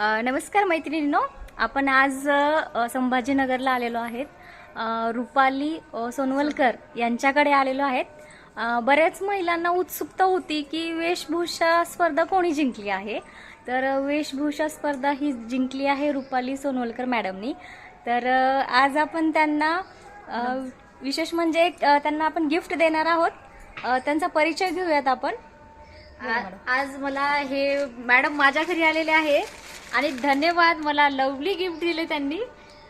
नमस्कार मैत्रिणींनो. आपण आज संभाजीनगरला आलेलो आहेत. रुपाली सोनवलकर यांच्याकडे आलेलो आहेत. बऱ्याच महिलांना उत्सुकता होती की वेशभूषा स्पर्धा कोणी जिंकली आहे? तर वेशभूषा स्पर्धा ही जिंकली आहे रुपाली सोनवलकर मॅडमनी. तर आज आपण त्यांना विशेष म्हणजे त्यांना आपण गिफ्ट देणार आहोत. त्यांचा परिचय घेऊयात आपण. आ- आज मला हे मॅडम माझ्या घरी आलेले आहे आणि धन्यवाद मला लवली गिफ्ट दिले त्यांनी.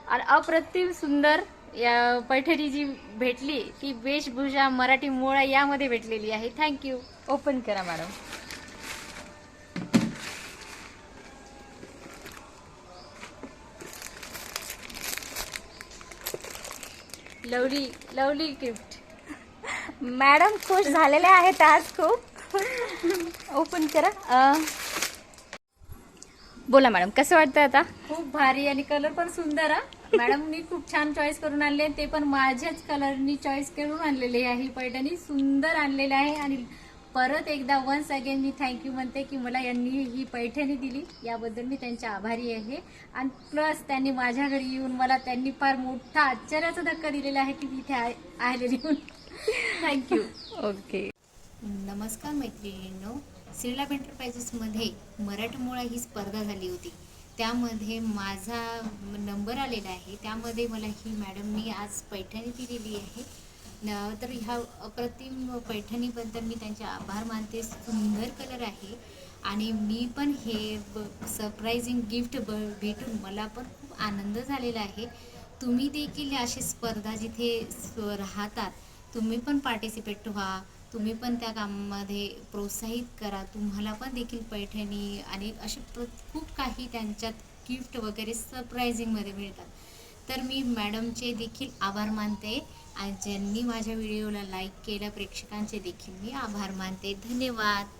आणि अप्रतिम सुंदर या पैठणी जी भेटली ती वेशभूषा मराठी मोळा यामध्ये भेटलेली आहे. थँक्यू ओपन करा madam. Lovely lovely gift. Madam खुश झालेले आहेत आज खूप. ओपन करा. बोला मॅडम कसं वाटतं आता? खूप भारी आणि कलर पण सुंदर हा. मॅडमनी खूप छान चॉईस करून आणले ते पण माझ्याच कलरनी चॉईस करून आणलेले आहे. ही पैठणी सुंदर आणलेले आहे आणि परत एकदा वन्स अगेन मी थँक्यू म्हणते की मला यांनी ही पैठणी दिली. याबद्दल मी त्यांचे आभारी आहे. आणि प्लस त्यांनी माझ्या घरी येऊन मला त्यांनी फार मोठा आश्चर्याचा धक्का दिलेला आहे की मी इथे आहे आहे येऊन थँक्यू ओके नमस्कार मैत्रिणींनो श्रीलाभ एंटरप्राइजेसमध्ये मराठमोळा ही स्पर्धा झाली होती. त्यामध्ये माझा नंबर आलेला आहे. त्यामध्ये मला ही मॅडमनी आज पैठणी दिलेली आहे. न- तर ह्या अप्रतिम पैठणीबद्दल मी त्यांचे आभार मानते. सुंदर कलर आहे. आणि मी पण हे सरप्रायझिंग गिफ्ट ब भेटून मला पण खूप आनंद झालेला आहे. तुम्ही देखील अशी स्पर्धा जिथे राहतात तुम्ही पण पार्टिसिपेट व्हा. तुम्ही पण त्या कामामध्ये प्रोत्साहित करा. तुम्हाला पण देखील पैठणी आणि असे प्र खूप काही त्यांच्यात गिफ्ट वगैरे सरप्रायझिंगमध्ये मिळतात. तर मी मॅडमचे देखील आभार मानते आणि ज्यांनी माझ्या व्हिडिओला लाईक केलं प्रेक्षकांचे देखील मी आभार मानते. धन्यवाद.